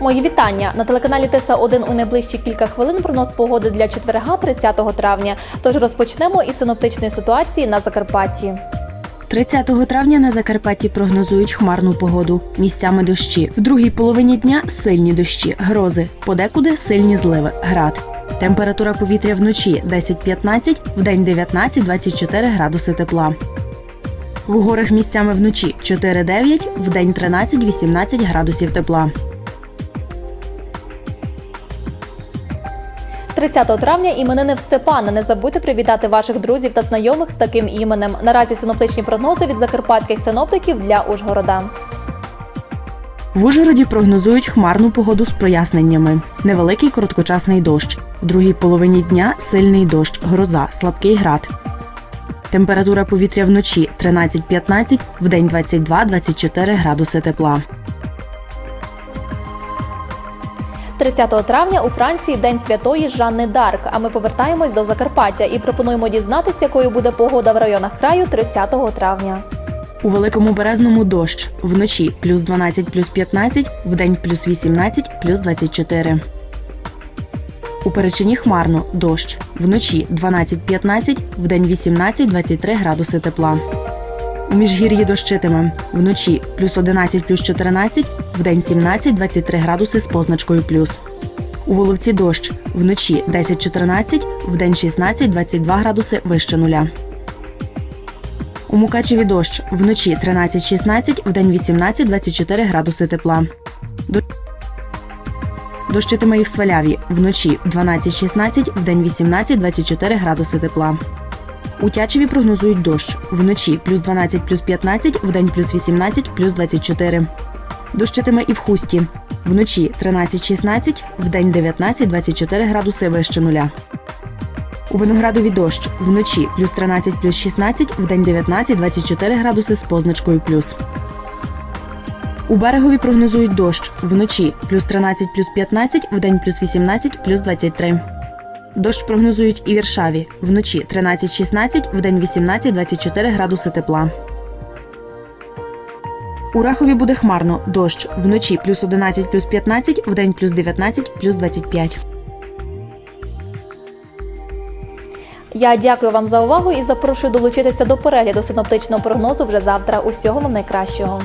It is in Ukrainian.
Мої вітання на телеканалі Теса 1 у найближчі кілька хвилин прогноз погоди для четверга 30 травня. Тож розпочнемо із синоптичної ситуації на Закарпатті. 30 травня на Закарпатті прогнозують хмарну погоду. Місцями дощі. В другій половині дня сильні дощі, грози, подекуди сильні зливи, град. Температура повітря вночі 10-15, вдень 19-24 градуси тепла. В горах місцями вночі 4-9, вдень 13-18 градусів тепла. 30 травня іменини в Степана. Не забудьте привітати ваших друзів та знайомих з таким іменем. Наразі синоптичні прогнози від закарпатських синоптиків для Ужгорода. В Ужгороді прогнозують хмарну погоду з проясненнями. Невеликий короткочасний дощ. В другій половині дня сильний дощ, гроза, слабкий град. Температура повітря вночі 13-15, вдень 22-24 градуси тепла. 30 травня у Франції День святої Жанни Дарк. А ми повертаємось до Закарпаття і пропонуємо дізнатися, якою буде погода в районах краю 30 травня. У великому березному дощ. Вночі плюс 12, плюс 15, вдень плюс 18, плюс 24. У Перечині хмарно дощ. Вночі 12-15, вдень 18-23 градуси тепла. У міжгір'ї дощитиме. Вночі плюс 11, плюс 14, вдень 17-23 градуси з позначкою плюс. У Воловці дощ. Вночі 10-14, вдень 16-22 градуси вище нуля. У Мукачеві дощ. Вночі 13-16, вдень 18-24 градуси тепла. Дощитиме і в Сваляві. Вночі 12-16, вдень 18-24 градуси тепла. У Тячеві прогнозують дощ. Вночі плюс 12, плюс 15, вдень плюс 18, плюс 24. Дощитиме і в Хусті. Вночі 13-16, вдень 19-24 градуси вище нуля. У Виноградові дощ. Вночі плюс 13, плюс 16, вдень 19-24 градуси з позначкою плюс. У берегові прогнозують дощ. Вночі плюс 13, плюс 15, вдень плюс 18, плюс 23. Дощ прогнозують і Віршаві. Вночі 13-16, вдень 18-24 градуси тепла. У Рахові буде хмарно. Дощ. Вночі плюс 11, плюс 15, вдень плюс 19, плюс 25. Я дякую вам за увагу і запрошую долучитися до перегляду синоптичного прогнозу вже завтра. Усього вам найкращого.